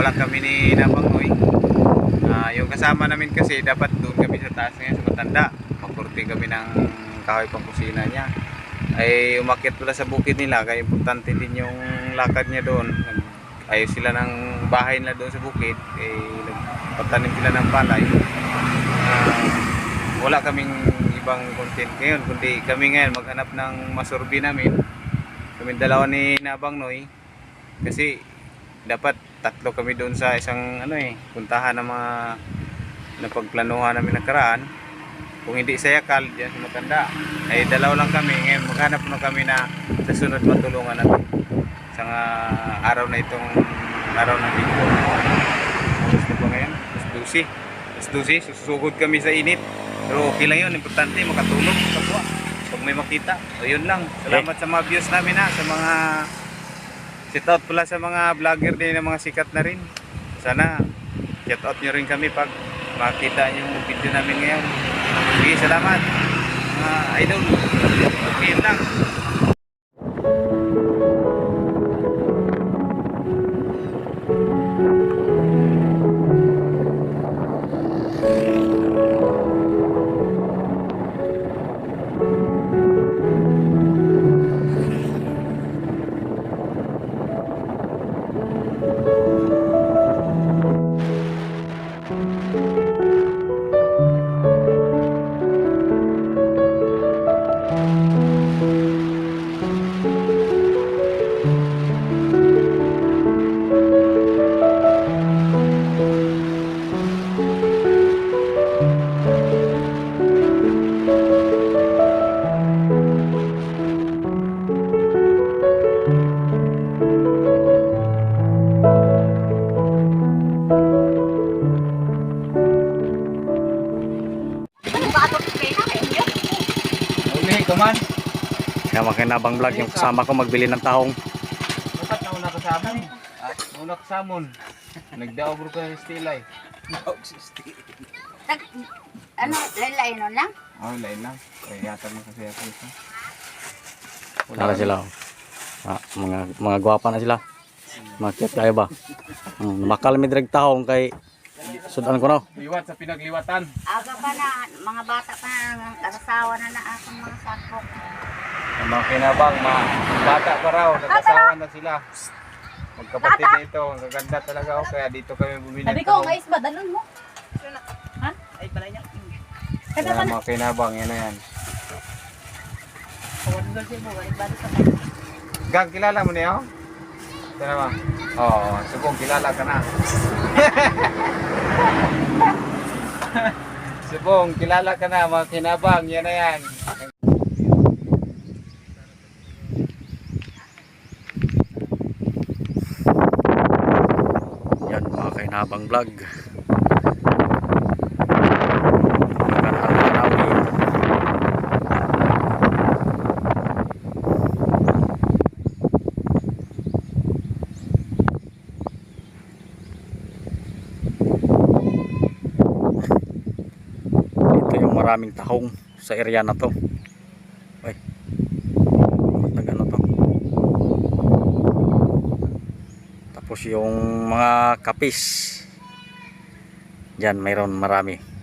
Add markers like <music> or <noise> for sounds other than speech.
lang kami ni Nabangoy. Ah, yung kasama namin kasi dapat doon kami sa taas ngayon sa Matanda. Magkurti kami ng kahoy pang kusina niya. Ay umakyat pala sa bukid nila kaya importante din yung lakad niya doon. Ayos sila ng bahay nila doon sa bukid. Eh, nagpatanim sila ng palay. Ah, wala kaming ibang content ngayon kundi kami ngayon maghanap ng masurbi namin. Kami dalawa ni Nabang Noy kasi dapat tatlo kami doon sa isang ano eh puntahan ng mga napagplanuhan namin nakaraan. Kung hindi sa Yakal diyan sa Matanda. Ay dalawa lang kami. Ngayon maghanap na kami na sa sunod matulungan natin. Sa nga araw na itong araw ng linggo. Gusto ba ngayon? Alas 12 Alas 12 susugod kami sa init. Pero okay lang yun. Importante makatulog. Kapwa. Pag may makita. So yun lang. Salamat sa mga views namin ha sa mga Shout out pala sa mga vlogger din ng mga sikat na rin. Sana shout out nyo rin kami pag makita yung video namin ngayon. Sige, salamat. Mga idol. Yun lang. Kaman. Kaya makinabang vlog yung kasama ko magbili ng tahong. Dapat na una ka sa amin. At una ka sa amon. Nagdaobro ka sa stilay. Tag, ano, lalay no lang? Oh, lain lang. Kaya yata mo kasi ako ito. Tara sila. Ah, mga mga gwapa na sila. Makit kayo ba? Hmm, makal mi direk tahong kay sudan ko no. Liwat sa pinagliwatan. Aga pa na, mga bata pa na, na na akong mga sakok. Ang mga kinabang, mga bata pa raw, nagkasawa na sila. Magkapatid na ito, ang gaganda talaga ako, kaya dito kami bumili. Sabi ko, guys, ba, dalon mo? Ha? Ay, pala niya. Kaya ka na. mga kinabang, yan na yan. Gang, kilala mo niya? Ito naman. Oo, subong kilala ka na. <laughs> subong, kilala ka na, mga kinabang, yan na yan. Yan mga kainabang vlog. Magandang namin. Ito yung maraming tahong sa area na to. Ay. Nag ano to. Tapos yung mga kapis. Diyan mayroon marami.